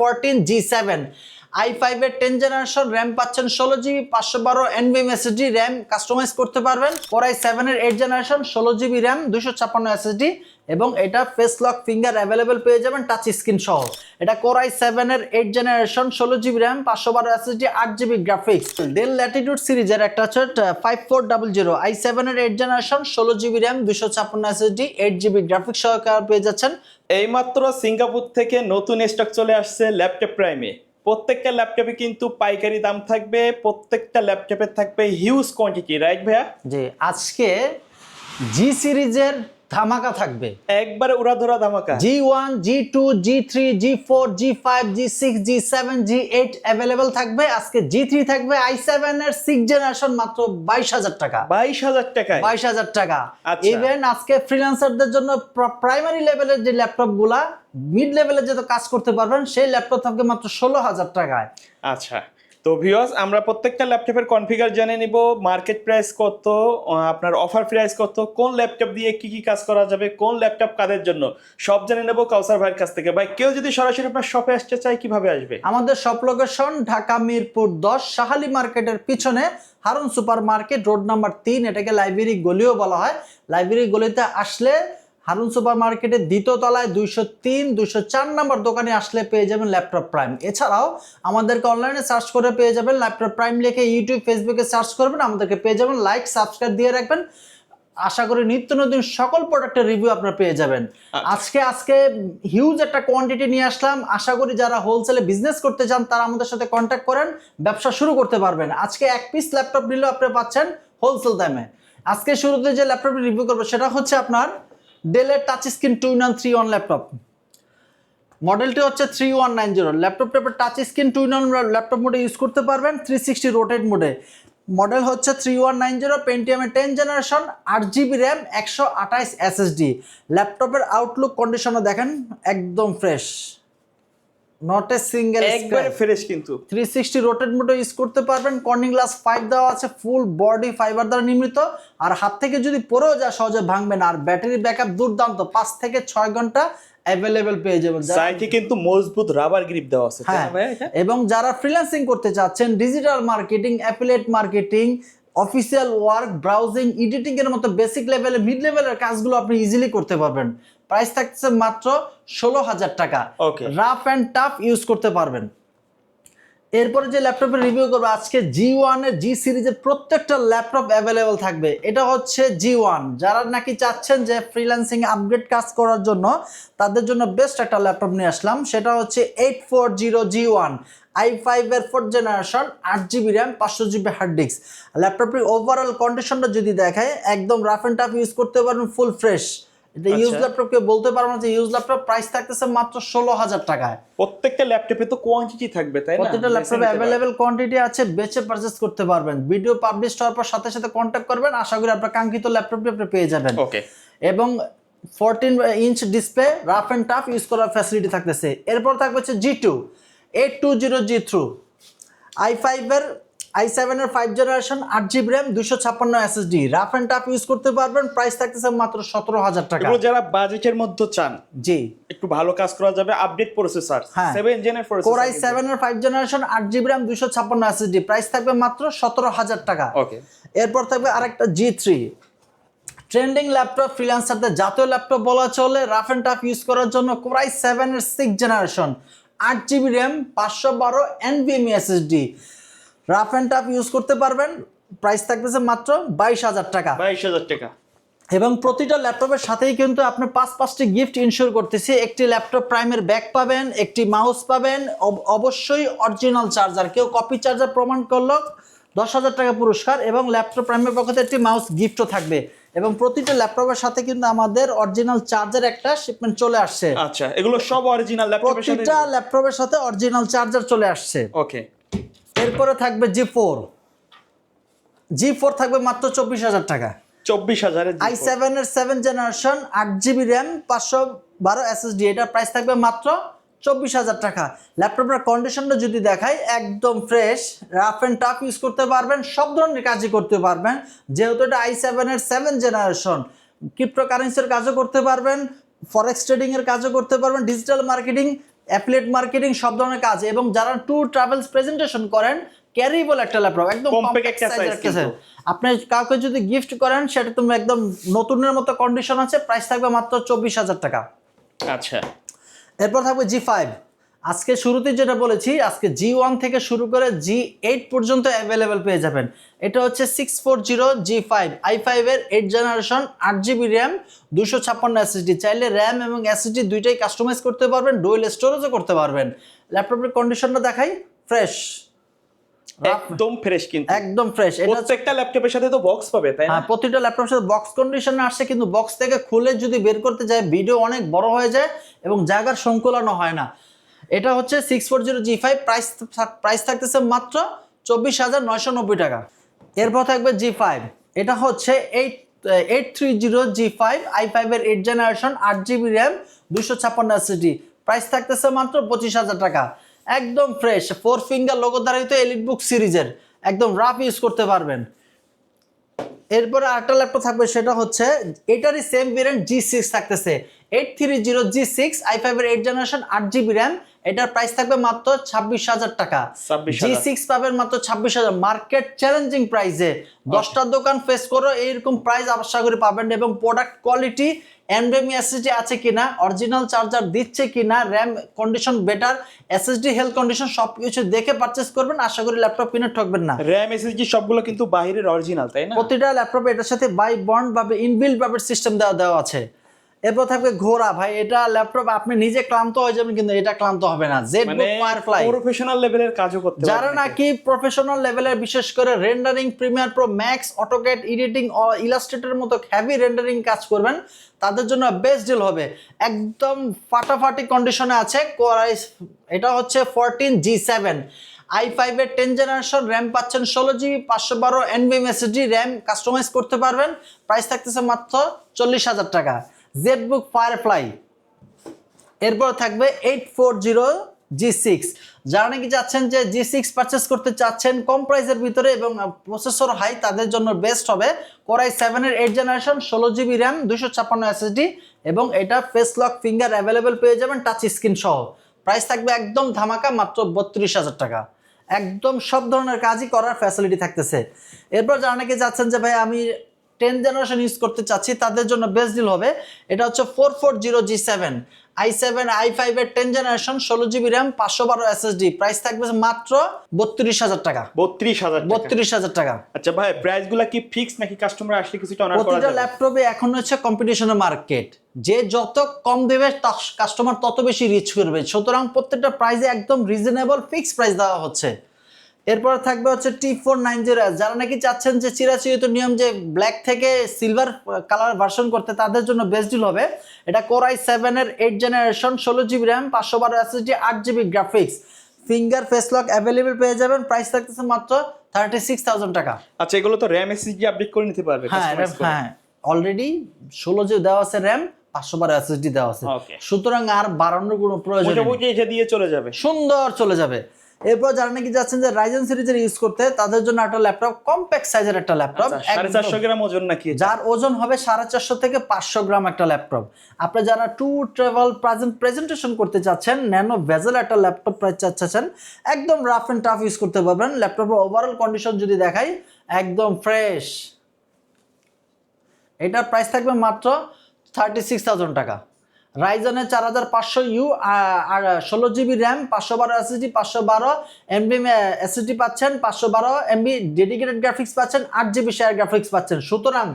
Fourteen G seven I ফাইভের ten generation RAM পাচ্ছেন ষোলো জিবি, পাঁচশো বারো এনবিএম এসএসডি র্যাম কাস্টমাইজ করতে পারবেন। কোরাই সেভেনের এইট জেনারেশন ষোলো জিবি র্যাম দুশো ছাপ্পান্ন এসএসডি এবং এটা ফেস লক ফিঙ্গার অ্যাভেলেবেল পেয়ে যাবেন টাচ স্ক্রিন সহ। এটা কোরাই সেভেনের এইট জেনারেশন ষোলো জিবি র্যাম পাঁচশো বারো এসএসডি আট জিবি গ্রাফিক্স ডেল ল্যাটিটিউড সিরিজের একটা হচ্ছে five four double zero I সেভেনের এইট জেনারেশন ষোলো জিবি র্যাম দুশো ছাপ্পান্ন এসএসডি এইট জিবি গ্রাফিক্স সহকারে পেয়ে যাচ্ছেন। এইমাত্র সিঙ্গাপুর থেকে নতুন স্টক চলে আসছে ল্যাপটপ প্রাইমে। প্রত্যেকটা ল্যাপটপে কিন্তু পাইকারি দাম থাকবে, প্রত্যেকটা ল্যাপটপে থাকবে হিউজ কোয়ান্টিটি রাইট ভাইয়া? জি, আজকে জি সিরিজের ধামাকা থাকবে। একবারে উড়াধরা ধামাকা। G one G two G three G four G five G six G seven G eight available থাকবে। আজকে জি থ্রি থাকবে। আই সেভেন এর সিক্স জেনারেশন মাত্র বাইশ হাজার টাকা। বাইশ হাজার টাকায়। বাইশ হাজার টাকা। আচ্ছা। ইভেন আজকে ফ্রিল্যান্সারদের জন্য প্রাইমারি লেভেলের যে ল্যাপটপগুলা মিড লেভেলে যত কাজ করতে পারবেন সেই ল্যাপটপ থাকবে মাত্র ষোলো হাজার টাকায়। আচ্ছা। তো ভিউয়ার্স, আমরা প্রত্যেকটা ল্যাপটপের কনফিগার জেনে নিব মার্কেট প্রাইস কত আপনার অফার প্রাইস কত, কোন ল্যাপটপ দিয়ে কি কি কাজ করা যাবে, কোন ল্যাপটপ কাদের জন্য, সব জেনে নেব কাউসার ভাইয়ের কাছ থেকে। ভাই, কেউ যদি সরাসরি আপনার শপে আসতে চায়, কীভাবে আসবে? আমাদের সব লোকেশন ঢাকা মিরপুর দশ সাহালি মার্কেটের পিছনে Harun super market road number তিন, এটাকে লাইব্রেরি গলিও বলা হয়। লাইব্রেরি গলিতে আসলে হারুন সুপার মার্কেটের দ্বিতীয় তলায় দুইশো তিন দুইশো চার নম্বর দোকানে আসলে পেয়ে যাবেন ল্যাপটপ প্রাইম। এছাড়াও আমাদেরকে অনলাইনে সার্চ করে পেয়ে যাবেন ল্যাপটপ প্রাইম লিখে ইউটিউব ফেসবুকে সার্চ করবেন আমাদেরকে পেয়ে যাবেন লাইক সাবস্ক্রাইব দিয়ে রাখবেন। আশা করি নিত্য নতুন সকল প্রোডাক্টের রিভিউ আপনারা পেয়ে যাবেন। আজকে আজকে হিউজ একটা কোয়ান্টিটি নিয়ে আসলাম। আশা করি যারা হোলসেলে বিজনেস করতে চান তারা আমাদের সাথে কন্ট্যাক্ট করেন ব্যবসা শুরু করতে পারবেন। আজকে এক পিস ল্যাপটপ নিলেও আপনি পাচ্ছেন হোলসেল দামে। আজকে শুরুতে যে ল্যাপটপটি রিভিউ করব সেটা হচ্ছে আপনার ডেলের touch screen two in three one laptop মডেলটি হচ্ছে থ্রি ওয়ান নাইন জিরো ল্যাপটপটা touch screen two in laptop মোডে ইউজ করতে পারবেন থ্রি সিক্সটি রোটেট মোডে মডেল হচ্ছে থ্রি ওয়ান নাইন জিরো পেন্টিএমের টেন জেনারেশন আট জিবি র্যাম একশো আঠাইশ এসএসডি ল্যাপটপের আউটলুক কন্ডিশনও দেখেন, একদম ফ্রেশ নট এ সিঙ্গেল একবারে ফ্রেশ কিন্তু। থ্রি সিক্সটি রোটেট মোডে ইউজ করতে পারবেন। কর্নিং গ্লাস ফাইভ দেওয়া আছে ফুল বডি ফাইবার দ্বারা নির্মিত। আর হাত থেকে যদি পড়েও যায় সহজে ভাঙবে না আর ব্যাটারি ব্যাকআপ দুর্দান্ত পাঁচ থেকে ছয় ঘণ্টা অ্যাভেলেবেল পেয়ে যাবেন। সাইডে কিন্তু মজবুত রাবার গ্রিপ দেওয়া আছে হ্যাঁ? এবং যারা ফ্রিল্যান্সিং করতে চাচ্ছেন digital marketing affiliate marketing official work browsing editing এর মতো বেসিক লেভেলে মিড লেভেলের কাজগুলো আপনি ইজিলি করতে পারবেন। প্রাইস থাকছে মাত্র ষোলো হাজার টাকা. রাফ অ্যান্ড টাফ ইউজ করতে পারবেন। এরপরে যে ল্যাপটপের রিভিউ করব আজকে জি ওয়ানের জি সিরিজের প্রত্যেকটা ল্যাপটপ অ্যাভেলেবেল থাকবে। এটা হচ্ছে জি ওয়ান যারা নাকি চাচ্ছেন যে ফ্রিল্যান্সিং আপগ্রেড কাজ করার জন্য তাদের জন্য বেস্ট একটা ল্যাপটপ নিয়ে আসলাম। সেটা হচ্ছে eight four zero G one I ফাইভের ফোর্থ জেনারেশন আট জিবি র্যাম পাঁচশো জিবি হার্ড ডিস্ক ল্যাপটপটির ওভারঅল কন্ডিশনটা যদি দেখায় একদম রাফ অ্যান্ড টাফ ইউজ করতে পারবেন ফুল ফ্রেশ এটা ইউজ। ল্যাপটপ কেউ বলতে পারব না যে ইউজ ল্যাপটপ প্রাইস থাকতেছে মাত্র ষোলো হাজার টাকায়। প্রত্যেকটা ল্যাপটপে তো কোয়ান্টিটি থাকবে তাই না? প্রত্যেকটা ল্যাপটপে অ্যাভেলেবেল কোয়ান্টিটি আছে বেচে পারচেস করতে পারবেন। ভিডিও পাবলিশ হওয়ার পর সাথে সাথে কন্ট্যাক্ট করবেন আশা করি আপনার কাঙ্ক্ষিত ল্যাপটপটি আপনি পেয়ে যাবেন। ওকে এবং fourteen inch display rough and tough use করার ফ্যাসিলিটি থাকতেছে। এরপর থাকবে হচ্ছে G two eight two zero G through I ফাইভের আই সেভেনের ফাইভ জেনারেশন আট জিবি র্যাম দুশো ছাপ্পান্ন SSD rough and tough use করতে পারবেন প্রাইস থাকতেছে মাত্র সতেরো হাজার টাকা। এগুলো যারা বাজেটের মধ্যে চান জি। একটু ভালো কাজ করা যাবে আপডেট প্রসেসর হ্যাঁ। সেভেন জেনের প্রসেসর সেভেন এর ফাইভ জেনারেশন আট জিবি র্যাম দুশো ছাপ্পান্ন এসএসডি প্রাইস থাকবে মাত্র সতেরো হাজার টাকা। ওকে এরপর থাকবে আরেকটা জি থ্রি ট্রেন্ডিং ল্যাপটপ ফ্রিল্যান্সারদের জাতীয় ল্যাপটপ বলা চলে রাফ অ্যান্ড টাফ ইউজ করার জন্য কোরাই সেভেন এর সিক্স জেনারেশন আট জিবি র্যাম পাঁচশো বারো NVMe SSD rough and tough use করতে পারবেন। প্রাইস থাকতেছে মাত্র বাইশ হাজার টাকা। বাইশ হাজার টাকা। এবং প্রতিটা ল্যাপটপের সাথেই কিন্তু আপনি পাঁচ পাঁচটি গিফট ইনশিওর করতেছি। একটি ল্যাপটপ প্রাইমের ব্যাগ পাবেন একটি মাউস পাবেন অবশ্যই অরিজিনাল চার্জার কেউ কপি চার্জার প্রমাণ করল দশ হাজার টাকা পুরস্কার এবং ল্যাপটপ প্রাইমের পক্ষ থেকে একটি মাউস গিফটও থাকবে। এবং প্রতিটা ল্যাপটপের সাথে কিন্তু আমাদের অরিজিনাল চার্জার একটা শিপমেন্ট চলে আসছে। আচ্ছা এগুলো সব অরিজিনাল ল্যাপটপের সাথে প্রতিটা ল্যাপটপের সাথে অরিজিনাল চার্জার চলে আসছে। ওকে এরপরে থাকবে জি ফোর জি ফোর থাকবে মাত্র চব্বিশ হাজার টাকা। চব্বিশ হাজারের আই সেভেন এর সেভেন জেনারেশন আট জিবি র্যাম পাঁচশো বারো এসএসডি এটার প্রাইস থাকবে মাত্র চব্বিশ হাজার টাকা। ল্যাপটপের কন্ডিশনটা যদি দেখাই একদম fresh rough and tough use করতে পারবেন সব ধরনের কাজই করতে পারবেন। যেহেতু এটা আই সেভেনের সেভেন জেনারেশন ক্রিপ্টো কারেন্সির কাজও করতে পারবেন ফরেক্স ট্রেডিংয়ের কাজও করতে পারবেন ডিজিটাল মার্কেটিং অ্যাফিলিয়েট মার্কেটিং সব ধরনের কাজ এবং যারা ট্যুর ট্রাভেলস প্রেজেন্টেশন করেন ক্যারিবল একটা ল্যাপটপ একদম। আপনি কাউকে যদি গিফট করেন সেটা তুমি একদম নতুনের মতো কন্ডিশন আছে প্রাইস থাকবে মাত্র চব্বিশ হাজার টাকা। আচ্ছা। এরপর থাকবে জি ফাইভ আজকে শুরুতে যেটা বলেছি আজকে জি ওয়ান থেকে শুরু করে জি এইট পর্যন্ত অ্যাভেলেবেল পেয়ে যাবেন। এটা হচ্ছে six four zero G five I ফাইভের এইট জেনারেশন আট জিবি র্যাম দুশো ছাপ্পান্ন এসএসডি চাইলে র্যাম এবং এসএসডি দুইটাই কাস্টমাইজ করতে পারবেন ডুয়েল স্টোরেজও করতে পারবেন। ল্যাপটপের কন্ডিশনটা দেখাই ফ্রেশ একদম ফ্রেশ কিন্তু। একদম ফ্রেশ এটা প্রত্যেকটা ল্যাপটপের সাথে তো বক্স পাবে তাই না? হ্যাঁ প্রতিটা ল্যাপটপের সাথে বক্স কন্ডিশনে আসছে কিন্তু বক্স থেকে খুলে যদি বের করতে যায় ভিডিও অনেক বড় হয়ে যায় এবং জায়গার সংকুলানো হয় না। এটা হচ্ছে six four zero G five price price থাকতেছে মাত্র চব্বিশ হাজার নয়শো নব্বই টাকা। এরপর থাকবে জি ফাইভ এটা হচ্ছে eight eight three zero G five I ফাইভের এইট জেনারেশন আট জিবি র্যাম দুশো ছাপ্পান্ন এসএসডি প্রাইস থাকতেছে মাত্র পঁচিশ হাজার টাকা। একদম ফ্রেশ ফোর ফিঙ্গার লোগো দ্বারাইতে এলিট বুক সিরিজের, একদম রাফ ইউজ করতে পারবেন। এরপরে আরেকটা ল্যাপটপ থাকবে, সেটা হচ্ছে এটারই সেম ভেরিয়েন্ট জি সিক্স থাকতেছে। Eight three zero G six I ফাইভের এইট জেনারেশন আট জিবি র্যাম এটার প্রাইস থাকবে মাত্র ছাব্বিশ হাজার টাকা। 26,000 জি সিক্স পাবেন মাত্র ছাব্বিশ হাজার। মার্কেট চ্যালেঞ্জিং প্রাইসে দশটা দোকান ফেস করো এইরকম প্রাইস আশা করি পাবেন এবং প্রোডাক্ট কোয়ালিটি এনডেমি এসএসডি আছে কিনা অরিজিনাল চার্জার দিচ্ছে কিনা RAM condition better SSD health condition সব কিছু দেখে পারচেস করবেন আশা করি ল্যাপটপ কিনে ঠকবেন না। র্যাম এসএসডি সবগুলো কিন্তু বাইরের অরিজিনাল তাই না? প্রতিটা ল্যাপটপে এটার সাথে বাই বন্ড বা ইনবিল্ড ভাবে সিস্টেম দেওয়া দেওয়া আছে। এরপর থাকবে ঘোড়া। ভাই এটা ল্যাপটপ আপনি নিজে ক্লান্ত হয়ে যাবেন কিন্তু এটা ক্লান্ত হবে না। জেড প্রফেশনাল লেভেলের কাজও করতে যারা নাকি? প্রফেশনাল লেভেলের বিশেষ করে rendering premiere pro max AutoCAD editing ইলাস্ট্রেটের মতো হ্যাভি রেন্ডারিং কাজ করবেন তাদের জন্য বেস্ট ডিল হবে। একদম ফাটাফাটি কন্ডিশনে আছে কোরাই এটা হচ্ছে ফোরটিন জি সেভেন আই ফাইভের টেন জেনারেশন র্যাম পাচ্ছেন ষোলো জিবি পাঁচশো বারো এনবিএম এসএসডি র্যাম কাস্টমাইজ করতে পারবেন। প্রাইস থাকতেছে মাত্র চল্লিশ হাজার টাকা। জেড বুক ফায়ারফ্লাই এরপর থাকবে eight four zero G six যারা নাকি চাচ্ছেন যে জি সিক্স পারচেস করতে চাচ্ছেন, কম প্রাইসের ভিতরে এবং প্রসেসর হাই তাদের জন্য বেস্ট হবে কোরাই সেভেনের এইট জেনারেশন ষোলো জিবি র্যাম দুশো ছাপ্পান্ন এসএসডি এবং এটা ফেস লক ফিঙ্গার অ্যাভেলেবেল পেয়ে যাবেন টাচ স্ক্রিন সহ। প্রাইস থাকবে একদম ধামাকা, মাত্র বত্রিশ হাজার টাকা। একদম সব ধরনের কাজই করার ফ্যাসিলিটি থাকতেছে। এরপর যারা নাকি চাচ্ছেন যে, ভাই, আমি টেন জেনারেশন ইউজ করতে চাচ্ছি তাদের জন্য বেস্ট ডিল হবে। এটা হচ্ছে four four zero G seven I seven I ফাইভের টেন জেনারেশন ষোলো জিবি র্যাম পাঁচশো বারো এসএসডি প্রাইস থাকবে মাত্র বত্রিশ হাজার টাকা। বত্রিশ হাজার বত্রিশ হাজার টাকা। আচ্ছা ভাই প্রাইসগুলা কি ফিক্স নাকি কাস্টমার আসলে কিছুটা অনার প্রতিটা ল্যাপটপে এখন হচ্ছে কম্পিটিশনের মার্কেট যে যত কম দেবে কাস্টমার তত বেশি রিচ করবে। সুতরাং প্রত্যেকটা প্রাইসে একদম রিজনেবল ফিক্স প্রাইস দেওয়া হচ্ছে। এরপর থাকবে হচ্ছে টি ফোর নাইন জিরো যারা নাকি চাচ্ছেন যে চিরাচিরিত নিয়ম যে ব্ল্যাক থেকে সিলভার কালার ভার্সন করতে তাদের জন্য বেস্ট ডিল হবে। এটা কোরাই সেভেনের এইট জেনারেশন ষোলো জিবি র্যাম পাঁচশো বারো এসএসডি আট GB graphics finger face lock available পেয়ে যাবেন। প্রাইস থাকতেছে মাত্র থার্টি সিক্স থাউজেন্ড টাকা। আচ্ছা এগুলো তো র্যাম এসএসডি আপডেট করে নিতে পারবে হ্যাঁ। হ্যাঁ। অলরেডি ষোলো যে দেওয়া আছে র্যাম পাঁচশো বারো এসএসডি দেওয়া আছে। সুতরাং আর বাড়ানোর কোনো প্রয়োজন দিয়ে চলে যাবে। সুন্দর চলে যাবে। এরপর যারা নাকি যাচ্ছেন যে রাইজেন সিরিজের ইউজ করতে তাদের জন্য একটা ল্যাপটপ কম্প্যাক্ট সাইজের একটা ল্যাপটপ আচ্ছা, সাড়ে চারশো গ্রাম ওজন নাকি যার ওজন হবে সাড়ে চারশো থেকে পাঁচশো গ্রাম একটা ল্যাপটপ আপনি যারা ট্যুর ট্রাভেল প্রেজেন্ট প্রেজেন্টেশন করতে চাচ্ছেন ন্যানো ভেজেল একটা ল্যাপটপ চাচ্ছেন একদম রাফ অ্যান্ড টাফ ইউজ করতে পারবেন। ল্যাপটপের ওভারঅল কন্ডিশন যদি দেখাই একদম ফ্রেশ এটার প্রাইস থাকবে মাত্র থার্টি সিক্স থাউজেন্ড টাকা। রাইজনের চার হাজার পাঁচশো ইউ আর ষোলো জিবি র্যাম পাঁচশো বারো এসএসডি পাঁচশো বারো এমবি এসএসডি পাচ্ছেন, পাঁচশো বারো এমবি ডেডিকেটেড গ্রাফিক্স পাচ্ছেন, আট জিবি শেয়ার গ্রাফিক্স পাচ্ছেন। সুতরাং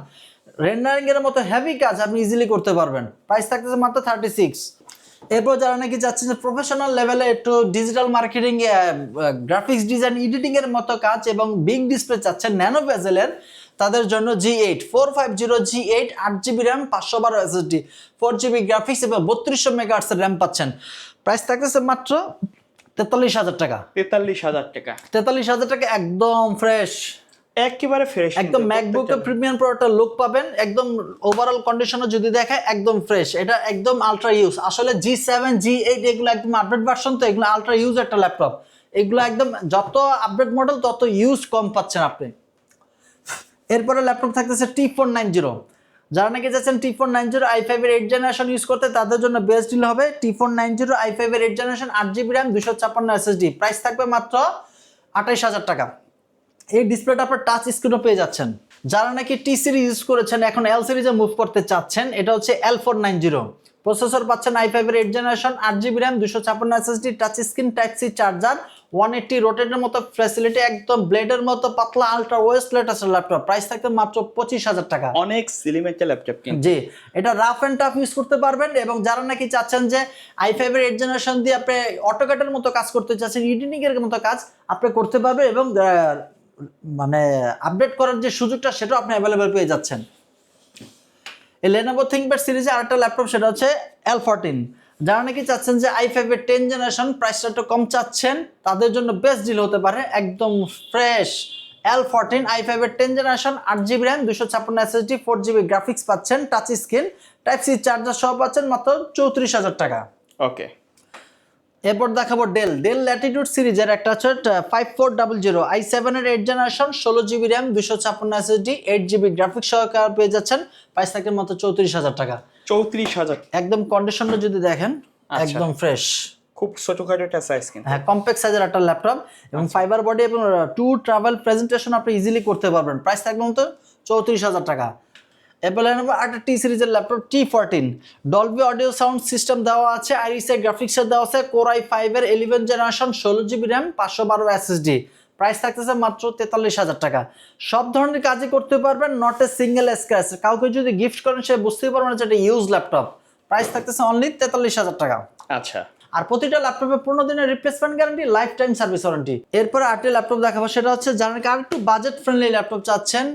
রেন্ডারিং এর মতো হেভি কাজ আপনি ইজিলি করতে পারবেন। প্রাইস থাকতেছে মাত্র থার্টি সিক্স এরপর যারা নাকি যাচ্ছেন যে প্রফেশনাল লেভেলে একটু digital marketing graphics design editing এর মতো কাজ এবং বিগ ডিসপ্লে চাচ্ছেন ন্যানো ভেজেলের তাদের জন্য G eight four five zero G eight আট জিবি র্যাম পাঁচশো বারো এসএসডি ফোর জিবি গ্রাফিক্স এবং বত্রিশশো মেগাহার্সের র্যাম পাচ্ছেন। প্রাইস থাকতেছে মাত্র তেতাল্লিশ হাজার টাকা। তেতাল্লিশ হাজার টাকা। তেতাল্লিশ হাজার টাকা একদম ফ্রেশ একেবারে ফ্রেশ একদম ম্যাকবুকের প্রিমিয়াম প্রোডাক্টের লুক পাবেন একদম ওভারঅল কন্ডিশনে যদি দেখে একদম ফ্রেশ এটা একদম আলট্রা ইউজ আসলে জি সেভেন জি এইট এগুলো একদম আপডেট ভার্সন তো এগুলো আলট্রা ইউজ একটা ল্যাপটপ এগুলো একদম যত আপডেট মডেল তত ইউজ কম পাচ্ছেন আপনি। এরপরে ল্যাপটপ থাকতেছে টি ফোর নাইন জিরো যারা নাকি যাচ্ছেন T four nine zero I ফাইভের এইট জেনারেশন ইউজ করতে, তাদের জন্য বেস্ট ডিল হবে T four nine zero I ফাইভের এইট জেনারেশন আট জিবি র্যাম দুশো ছাপ্পান্ন এসএসডি প্রাইস থাকবে মাত্র আঠাইশ হাজার টাকা। এই ডিসপ্লেটা আপনার টাচ স্ক্রিনও পেয়ে যাচ্ছেন। যারা নাকি টি সিরিজ ইউজ করেছেন, এখন এল সিরিজে মুভ করতে চাচ্ছেন, এটা হচ্ছে L four nine zero processor পাচ্ছেন আই ফাইভের এইট জেনারেশন আট জিবি র্যাম দুশো ছাপ্পান্ন SSD touch screen type C charger one eighty রোটেটের মতো ফ্যাসিলিটি একদম ব্লেডের মতো পাতলা আলট্রা ওয়েস্ট লেটাসের ল্যাপটপ প্রাইস থাকবে মাত্র পঁচিশ হাজার টাকা। অনেক স্লিম একটা ল্যাপটপ জি এটা রাফ অ্যান্ড টাফ ইউজ করতে পারবেন এবং যারা নাকি চাচ্ছেন যে আই ফাইভের এইট জেনারেশন দিয়ে আপনি অটোকেটের মতো কাজ করতে চাচ্ছেন ইডিনিং মতো কাজ আপনি করতে পারবেন এবং মানে আপডেট করার যে সুযোগটা সেটাও আপনি অ্যাভেলেবেল পেয়ে যাচ্ছেন। এই লেনোভো থিঙ্কপ্যাড সিরিজে আর একটা ল্যাপটপ সেটা হচ্ছে এল ফোরটিন যারা নাকি চাচ্ছেন যে আই ফাইভের টেন জেনারেশন প্রাইসটা একটু কম চাচ্ছেন, তাদের জন্য বেস্ট ডিল হতে পারে একদম ফ্রেশ এল ফোরটিন আই ফাইভের টেন জেনারেশন আট জিবি র্যাম দুশো ছাপ্পান্ন এসএসডি ফোর জিবি গ্রাফিক্স পাচ্ছেন touch screen type C charger সহ পাচ্ছেন মাত্র চৌত্রিশ হাজার টাকা। ওকে এরপর দেখাবো ডেল ডেল ল্যাটিটিউড সিরিজের একটা হচ্ছে five four double zero I সেভেনের এইট জেনারেশন ষোলো জিবি র্যাম দুশো ছাপ্পান্ন এসএসডি এইট জিবি গ্রাফিক্স সহকারে পেয়ে যাচ্ছেন প্রাইস থাকে মাত্র চৌত্রিশ হাজার টাকা। চৌত্রিশ হাজার। একদম কন্ডিশনটা যদি দেখেন আচ্ছা। একদম ফ্রেশ খুব ছোটখাটো একটা সাইজ কিন্তু। হ্যাঁ কম্প্যাক্ট সাইজের একটা ল্যাপটপ এবং ফাইবার বডি এবং টু ট্রাভেল প্রেজেন্টেশন আপনি ইজিলি করতে পারবেন। প্রাইস থাকবে মতো চৌত্রিশ হাজার টাকা। অ্যাপেল নেব একটা টি সিরিজের laptop T fourteen Dolby audio sound system দেওয়া আছে আইরিসের গ্রাফিক্সের দেওয়া আছে কোরাই ফাইভের ইলেভেন জেনারেশন ষোলো জিবি র্যাম পাঁচশো বারো এসএসডি প্রাইস থাকতেছে মাত্র তেতাল্লিশ হাজার টাকা। সব ধরনের কাজই করতে পারবেন নট এ সিঙ্গেল স্ক্র্যাচ কাউকে যদি গিফট করেন, সে বুঝতেই পারবেন না যে এটা ইউজ ল্যাপটপ প্রাইস থাকতেছে অনলি তেতাল্লিশ হাজার টাকা। আচ্ছা। আর প্রতিটা ল্যাপটপে পনেরো দিনের replacement guarantee lifetime service warranty এরপরে আরেকটি ল্যাপটপ দেখাবো, সেটা হচ্ছে যারা আর একটু বাজেট ফ্রেন্ডলি ল্যাপটপ চাচ্ছেন,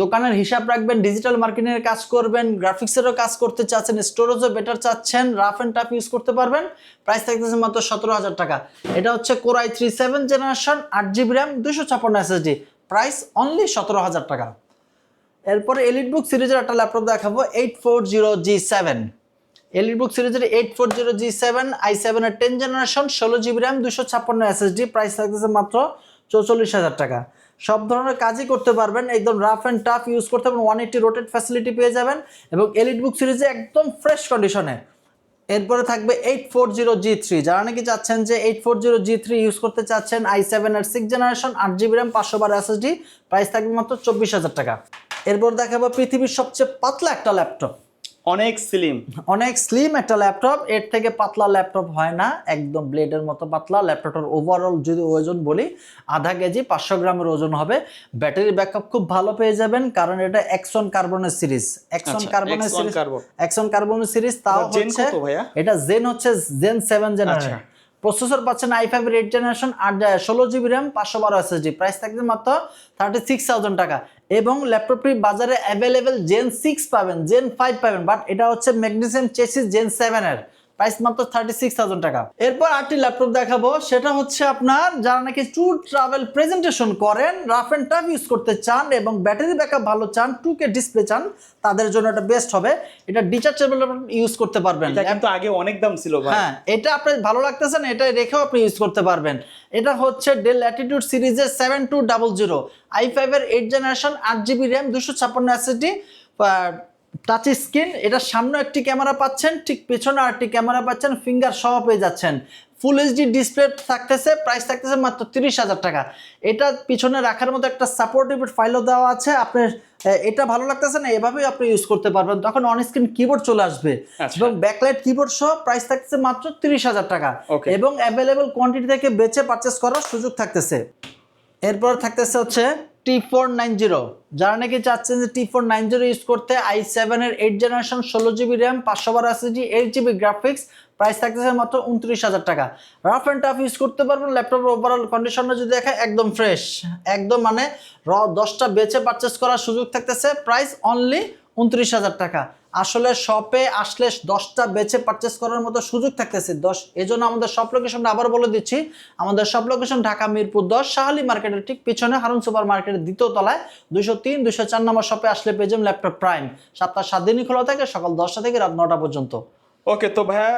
দোকানের হিসাব রাখবেন ডিজিটাল মার্কেটিং এর কাজ করবেন গ্রাফিক্সেরও কাজ করতে চাচ্ছেন স্টোরেজও বেটার চাচ্ছেন রাফ অ্যান্ড টাফ ইউজ করতে পারবেন প্রাইস থাকতেছে মাত্র সতেরো হাজার টাকা। এটা হচ্ছে core i three seven generation আট জিবি র্যাম দুশো ছাপ্পান্ন এসএসডি প্রাইস অনলি সতেরো হাজার টাকা। এরপরে এলিট বুক সিরিজের একটা ল্যাপটপ দেখাবো eight four zero G seven EliteBook সিরিজের eight four zero G seven I সেভেনের টেন জেনারেশন ষোলো জিবি র্যাম দুশো ছাপ্পান্ন এসএসডি প্রাইস থাকতেছে মাত্র চৌচল্লিশ হাজার টাকা। সব ধরনের কাজই করতে পারবেন, একদম রাফ অ্যান্ড টাফ ইউজ করতে পারবেন ওয়ান এইটি রোটেড ফ্যাসিলিটি পেয়ে যাবেন এবং এলিট বুক সিরিজে একদম ফ্রেশ কন্ডিশনে এরপরে থাকবে eight four zero G three যারা নাকি চাচ্ছেন যে eight four zero G three use করতে চাচ্ছেন আই সেভেন আর সিক্স জেনারেশন আট জিবি র্যাম পাঁচশো বারো এসএসডি প্রাইস থাকবে মাত্র চব্বিশ হাজার টাকা। এরপর দেখাবো পৃথিবীর সবচেয়ে পাতলা একটা ল্যাপটপ অনেক স্লিম অনেক স্লিম একটা ল্যাপটপ এর থেকে পাতলা ল্যাপটপ হয় না একদম ব্লেডের মতো পাতলা। ল্যাপটপটার ওভারঅল যদি ওজন বলি আধা কেজি পাঁচশো গ্রামের ওজন হবে। ব্যাটারি ব্যাকআপ খুব ভালো পেয়ে যাবেন কারণ এটা এক্সন কার্বনের সিরিজ এক্সন আচ্ছা, কার্বনের সিরিজ। এক্সন কার্বনের সিরিজ তাও হচ্ছে এটা জেন হচ্ছে জেন সেভেন। জেনারেশন প্রসেসর পাচ্ছেন আই ফাইভ এইট জেনারেশন আট ষোলো জিবি র্যাম পাঁচশো বারো এসএসডি প্রাইস থাকবে মাত্র থার্টি সিক্স থাউজেন্ড টাকা। এবং ল্যাপটপটি বাজারে অ্যাভেলেবেল জেন সিক্স পাবেন জেন ফাইভ পাবেন বাট এটা হচ্ছে ম্যাগনেসিয়াম চেসিস জেন সেভেনের প্রাইস মাত্র থার্টি সিক্স থাউজেন্ড টাকা। এরপর আরেকটি ল্যাপটপ দেখাবো সেটা হচ্ছে আপনার যারা নাকি ট্যুর ট্রাভেল প্রেজেন্টেশন করেন রাফ অ্যান্ড টাফ ইউজ করতে চান এবং ব্যাটারি ব্যাকআপ ভালো চান টু কে ডিসপ্লে চান তাদের জন্য এটা বেস্ট হবে। এটা ডিচার্জেবল ইউজ করতে পারবেন। কিন্তু আগে অনেক দাম ছিল হ্যাঁ এটা আপনার ভালো লাগতেছে না এটা রেখেও আপনি ইউজ করতে পারবেন। এটা হচ্ছে ডেল অ্যাটিটিউড সিরিজের seven two double zero I ফাইভের এইট জেনারেশন আট জিবি র্যাম দুশো ছাপ্পান্ন এসএসডি টাচ স্ক্রিন এটার সামনে একটি ক্যামেরা পাচ্ছেন ঠিক পেছনে আরেকটি ক্যামেরা পাচ্ছেন ফিঙ্গার সহ পেয়ে যাচ্ছেন। ফুল এইচডি ডিসপ্লে থাকতেছে প্রাইস থাকতেছে মাত্র তিরিশ হাজার টাকা। এটা পিছনে রাখার মতো একটা সাপোর্টিভ ফাইলও দেওয়া আছে আপনার এটা ভালো লাগতেছে না এভাবেই আপনি ইউজ করতে পারবেন। তখন অন স্ক্রিন কিবোর্ড চলে আসবে। আচ্ছা। এবং ব্যাকলাইট কিবোর্ড সহ প্রাইস থাকতেছে মাত্র তিরিশ হাজার টাকা। এবং অ্যাভেলেবল কোয়ান্টিটি থেকে বেচে পারচেস করার সুযোগ থাকতেছে। এরপর থাকতেছে হচ্ছে টি ফোর নাইন জিরো যারা নাকি চাচ্ছেন যে T four nine zero use করতে আই সেভেনের এইট জেনারেশন ষোলো জিবি র্যাম পাঁচশো বারো G eight GB graphics price থাকতেছে মাত্র উনত্রিশ হাজার টাকা। রাফ অ্যান্ড টাফ ইউজ করতে পারবেন ল্যাপটপের ওভারঅল কন্ডিশনটা যদি দেখে, একদম ফ্রেশ একদম মানে র দশটা বেছে পারচেস করার সুযোগ থাকতেছে প্রাইস অনলি উনত্রিশ হাজার টাকা। আসলে শপে আসলে দশটা বেছে পারচেস করার মতো সুযোগ থাকতেছে। দশ এই জন্য আমাদের সব লোকেশনটা আবার বলে দিচ্ছি। আমাদের সব লোকেশন ঢাকা মিরপুর দশ, শাহালি মার্কেটের ঠিক পিছনে হারুন সুপার মার্কেটের দ্বিতীয় তলায় দুশো তিন দুশো চার নম্বর শপে আসলে পেয়ে যাবেন ল্যাপটপ প্রাইম সাতটা সাত দিনই খোলা থাকে, সকাল দশটা থেকে রাত নটা পর্যন্ত। ওকে তো ভাইয়া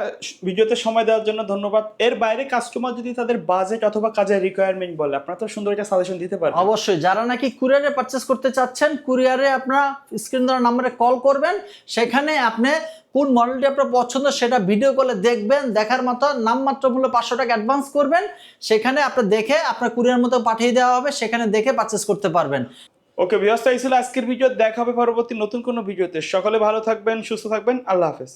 ভিডিওতে সময় দেওয়ার জন্য ধন্যবাদ। এর বাইরে কাস্টমার যদি তাদের বাজেট অথবা কাজের রিকোয়ারমেন্ট বলে আপনারা তো সুন্দর একটা সাজেশন দিতে পারেন অবশ্যই যারা নাকি কুরিয়ারে পারচেস করতে চাচ্ছেন কুরিয়ারে আপনারা স্ক্রিন দেওয়ার নাম্বারে কল করবেন। সেখানে আপনি কোন মডেলটি আপনার পছন্দ সেটা ভিডিও কলে দেখবেন দেখার মতো নামমাত্র মূল্য পাঁচশো টাকা অ্যাডভান্স করবেন। সেখানে আপনি দেখে আপনার কুরিয়ার মতো পাঠিয়ে দেওয়া হবে সেখানে দেখে পারচেস করতে পারবেন। ওকে ভিউয়ার্স এই ছিল আজকের ভিডিও দেখা হবে পরবর্তী নতুন কোনো ভিডিওতে সকলে ভালো থাকবেন সুস্থ থাকবেন। আল্লাহ হাফেজ।